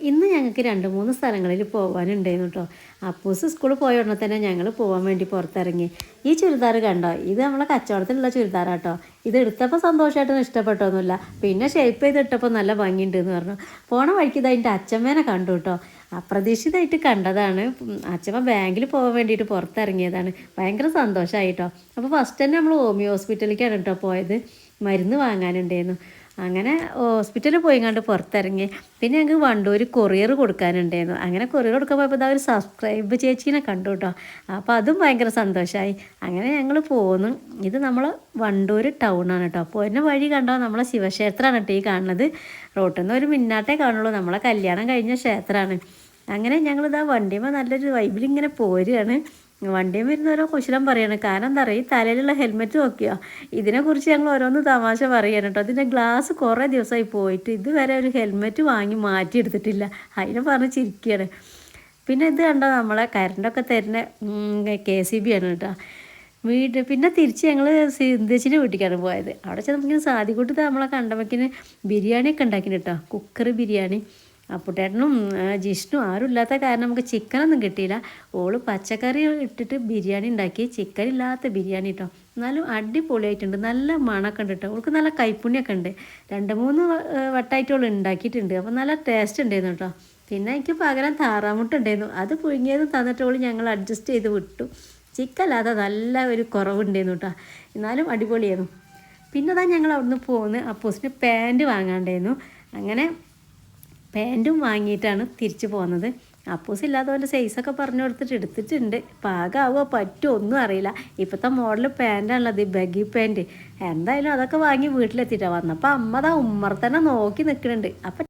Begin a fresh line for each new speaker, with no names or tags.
ഇന്ന് ഞങ്ങൾക്ക് രണ്ട് മൂന്ന് സ്ഥലങ്ങളിൽ പോകാനുണ്ടായിരുന്നു കേട്ടോ അപ്പൂസ് സ്കൂളിൽ പോയ ഉടനെ തന്നെ ഞങ്ങൾ പോകാൻ വേണ്ടി പുറത്തിറങ്ങി. ഈ ചുരിദാർ കണ്ടോ? ഇത് നമ്മളെ കച്ചവടത്തിലുള്ള ചുരിദാറാട്ടോ ഇത് എടുത്തപ്പോൾ സന്തോഷമായിട്ടൊന്നും ഇഷ്ടപ്പെട്ടൊന്നുമില്ല. പിന്നെ ഷേപ്പ് ചെയ്ത് ഇട്ടപ്പോൾ നല്ല ഭംഗിയുണ്ട് എന്ന് പറഞ്ഞു. പോണ വഴിക്ക് ഇത് അതിന്റെ അച്ഛമ്മേനെ കണ്ടു കേട്ടോ അപ്രതീക്ഷിതമായിട്ട് കണ്ടതാണ്. അച്ഛമ്മ ബാങ്കിൽ പോകാൻ വേണ്ടിയിട്ട് പുറത്തിറങ്ങിയതാണ്. ഭയങ്കര സന്തോഷമായിട്ടോ അപ്പോൾ ഫസ്റ്റ് തന്നെ നമ്മൾ ഹോമിയോ ഹോസ്പിറ്റലിലേക്കാണ് കേട്ടോ പോയത്. മരുന്ന് വാങ്ങാനുണ്ടായിരുന്നു. അങ്ങനെ ഹോസ്പിറ്റലിൽ പോയി കണ്ട് പുറത്തിറങ്ങി. പിന്നെ ഞങ്ങൾക്ക് വണ്ടൂർ കൊറിയർ കൊടുക്കാനുണ്ടായിരുന്നു. അങ്ങനെ കൊറിയർ കൊടുക്കാൻ പോയപ്പോൾ ഒരു സബ്സ്ക്രൈബ് ചേച്ചീനെ കണ്ടു കേട്ടോ അപ്പോൾ അതും ഭയങ്കര സന്തോഷമായി അങ്ങനെ ഞങ്ങൾ പോന്നു. ഇത് നമ്മൾ വണ്ടൂർ ടൗണാണ് കേട്ടോ അപ്പോൾ എന്നെ വഴി കണ്ടോ നമ്മളെ ശിവക്ഷേത്രമാണ് കേട്ടോ ഈ കാണുന്നത്. റോട്ടിൽ നിന്ന് ഒരു മിന്നാട്ടേ കാണുള്ളൂ. നമ്മളെ കല്യാണം കഴിഞ്ഞ ക്ഷേത്രമാണ്. അങ്ങനെ ഞങ്ങളിതാ വണ്ടിയുമ്പോൾ നല്ലൊരു വൈബിൽ ഇങ്ങനെ പോരുകയാണ് വണ്ടിയും വരുന്ന ഓരോ കുശലം പറയണം. കാരണം എന്താ പറയുക ഈ തലയിലുള്ള ഹെൽമെറ്റ് നോക്കിയോ? ഇതിനെക്കുറിച്ച് ഞങ്ങൾ ഓരോന്ന് തമാശ പറയണം കേട്ടോ. അതിന്റെ ഗ്ലാസ് കുറേ ദിവസമായി പോയിട്ട് ഇതുവരെ ഒരു ഹെൽമെറ്റ് വാങ്ങി മാറ്റിയെടുത്തിട്ടില്ല. അതിനെ പറഞ്ഞ് ചിരിക്കുകയാണ് പിന്നെ ഇത് കണ്ടോ? നമ്മളെ കറണ്ടൊക്കെ തരുന്ന കെ സി ബി ആണ് കേട്ടോ. വീട് പിന്നെ തിരിച്ച് ഞങ്ങൾ സിന്ധിച്ചിന്റെ വീട്ടിലേക്കാണ് പോയത്. അവിടെ ചെന്നപ്പോൾ സാധിക്കൂട്ട് നമ്മളെ കണ്ടമക്കിന് ബിരിയാണിയൊക്കെ ഉണ്ടാക്കിന് കേട്ടോ. കുക്കർ ബിരിയാണി. അപ്പുട്ടേട്ടനും ജിഷ്ണു ആരും ഇല്ലാത്ത കാരണം നമുക്ക് ചിക്കനൊന്നും കിട്ടിയില്ല. ഓൾ പച്ചക്കറി ഇട്ടിട്ട് ബിരിയാണി ഉണ്ടാക്കി. ചിക്കൻ ഇല്ലാത്ത ബിരിയാണി കേട്ടോ എന്നാലും അടിപൊളിയായിട്ടുണ്ട്. നല്ല മണമൊക്കെ ഉണ്ട് കേട്ടോ അവൾക്ക് നല്ല കൈപ്പുണ്യൊക്കെ ഉണ്ട്. രണ്ട് മൂന്ന് വട്ടായിട്ട് അവൾ ഉണ്ടാക്കിയിട്ടുണ്ട്. അപ്പോൾ നല്ല ടേസ്റ്റ് ഉണ്ടായിരുന്നു കേട്ടോ പിന്നെ എനിക്ക് പകരം താറാമുട്ട ഉണ്ടായിരുന്നു. അത് പുഴുങ്ങിയത് തന്നിട്ട് ഓൾ ഞങ്ങൾ അഡ്ജസ്റ്റ് ചെയ്ത് വിട്ടു. ചിക്കൻ അല്ലാതെ നല്ല ഒരു കുറവുണ്ടായിരുന്നു കേട്ടോ എന്നാലും അടിപൊളിയായിരുന്നു. പിന്നെ അതാ ഞങ്ങൾ അവിടുന്ന് പോകുന്നത് അപ്പോസിന് പാന്റ് വാങ്ങാണ്ടായിരുന്നു. അങ്ങനെ പാന്റും വാങ്ങിയിട്ടാണ് തിരിച്ചു പോകുന്നത് അപ്പൂസ് ഇല്ലാത്തവന്റെ സൈസൊക്കെ പറഞ്ഞു കൊടുത്തിട്ട് എടുത്തിട്ടുണ്ട്. പാകമാവോ പറ്റുമോ ഒന്നും അറിയില്ല. ഇപ്പോഴത്തെ മോഡൽ പാന്റാണുള്ളത് ബഗി പാന്റ് എന്തായാലും അതൊക്കെ വാങ്ങി വീട്ടിലെത്തിയിട്ടാണ് വന്നപ്പോൾ അമ്മ ദാ ഉമ്മർ തന്നെ നോക്കി നിൽക്കുന്നുണ്ട് അപ്പം